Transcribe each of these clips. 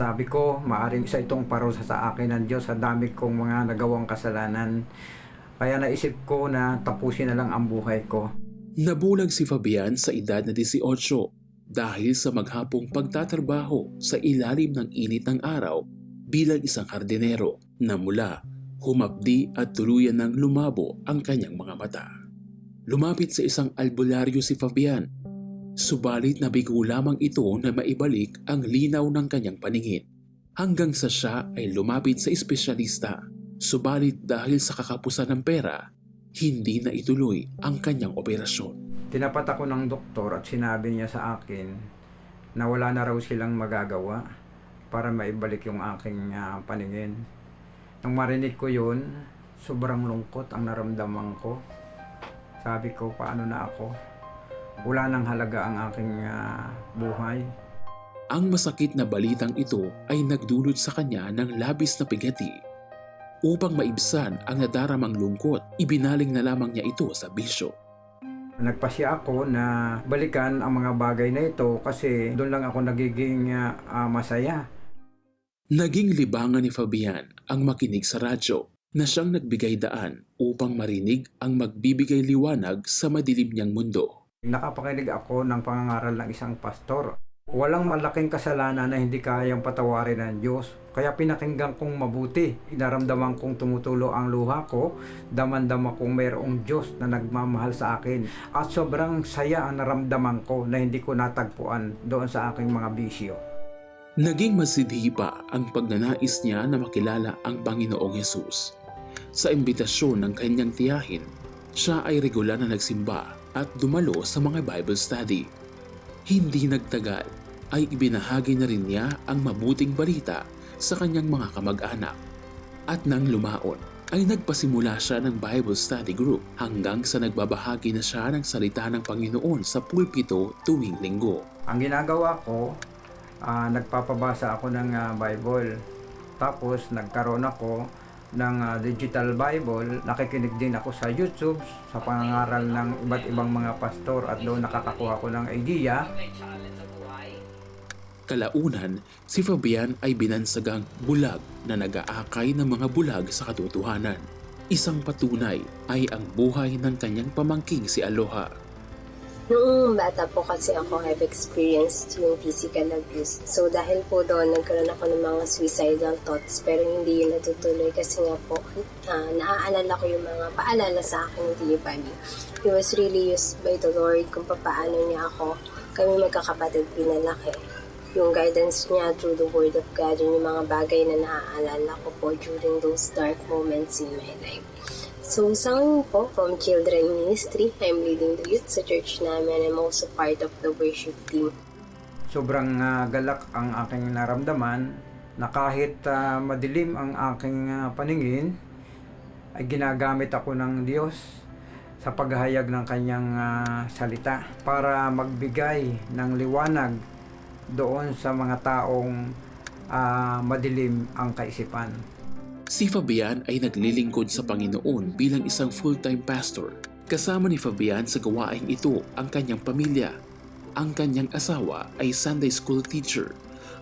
Sabi ko, maaring isa itong parusa sa akin ng Diyos sa dami kong mga nagawang kasalanan. Kaya naisip ko na tapusin na lang ang buhay ko. Nabulag si Fabian sa edad na 18 dahil sa maghapong pagtatrabaho sa ilalim ng init ng araw bilang isang hardinero na mula humapdi at tuluyan ng lumabo ang kanyang mga mata. Lumapit sa isang albularyo si Fabian, subalit nabigo lamang ito na maibalik ang linaw ng kanyang paningin hanggang sa siya ay lumapit sa espesyalista. Subalit dahil sa kakapusan ng pera, hindi na ituloy ang kanyang operasyon. Tinapat ako ng doktor at sinabi niya sa akin na wala na raw silang magagawa para maibalik yung aking ah, paningin. Nang marinig ko yun, sobrang lungkot ang naramdaman ko. Sabi ko, paano na ako? Wala nang halaga ang aking ah, buhay. Ang masakit na balitang ito ay nagdulot sa kanya ng labis na pigati. Upang maibsan ang nadaramang lungkot, ibinaling na lamang niya ito sa bisyo. Nagpasya ako na balikan ang mga bagay na ito kasi doon lang ako nagiging ah, masaya. Naging libangan ni Fabian ang makinig sa radyo na siyang nagbigay daan upang marinig ang magbibigay liwanag sa madilim niyang mundo. Nakapakinig ako ng pangangaral ng isang pastor. Walang malaking kasalanan na hindi kayang patawarin ng Diyos. Kaya pinakinggan kong mabuti. Inaramdaman kong tumutulo ang luha ko. Damandama kong mayroong Diyos na nagmamahal sa akin. At sobrang saya ang naramdaman ko na hindi ko natagpuan doon sa aking mga bisyo. Naging masidhi pa ang pagnanais niya na makilala ang Panginoong Yesus. Sa imbitasyon ng kanyang tiyahin, siya ay regular na nagsimba at dumalo sa mga Bible study. Hindi nagtagal ay ibinahagi na rin niya ang mabuting balita sa kanyang mga kamag-anak. At nang lumaon, ay nagpasimula siya ng Bible study group hanggang sa nagbabahagi na siya ng salita ng Panginoon sa pulpito tuwing linggo. Ang ginagawa ko, ah, nagpapabasa ako ng ah, Bible. Tapos nagkaroon ako ng ah, digital Bible. Nakikinig din ako sa YouTube sa pangangaral ng iba't ibang mga pastor at doon nakakakuha ko ng idea. Kalaunan, si Fabian ay binansagang bulag na nag-aakay ng mga bulag sa katotohanan. Isang patunay ay ang buhay ng kanyang pamangking si Aloha. Noong bata po kasi ako, I've experienced yung physical abuse. So dahil po doon, nagkaroon ako ng mga suicidal thoughts pero hindi yun natutuloy kasi nga po, ah, naaalala ko yung mga paalala sa akin ni Bali. He was really used by the Lord kung paano niya ako, kami magkakapatid pinalaki. Yung guidance niya through the Word of God, yun yung mga bagay na naaalala ko po during those dark moments in my life. So, sa ngayon po, from Children Ministry, I'm leading the youth sa church namin. I'm also part of the worship team. Sobrang ah, galak ang aking naramdaman na kahit ah, madilim ang aking ah, paningin, ay ginagamit ako ng Diyos sa paghahayag ng kanyang ah, salita para magbigay ng liwanag doon sa mga taong ah, madilim ang kaisipan. Si Fabian ay naglilingkod sa Panginoon bilang isang full-time pastor. Kasama ni Fabian sa gawaing ito ang kanyang pamilya. Ang kanyang asawa ay Sunday school teacher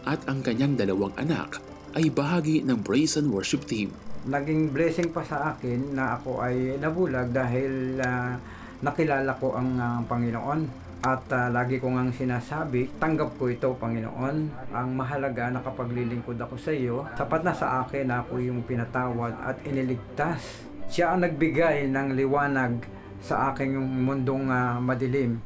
at ang kanyang dalawang anak ay bahagi ng praise and worship team. naging blessing pa sa akin na ako ay nabulag dahil ah, nakilala ko ang ah, Panginoon. At ah, lagi ko ngang sinasabi, tanggap ko ito, Panginoon. Ang mahalaga na kapag lilingkod ako sa iyo, sapat na sa akin na ako yung pinatawad at iniligtas. Siya ang nagbigay ng liwanag sa aking mundong ah, madilim.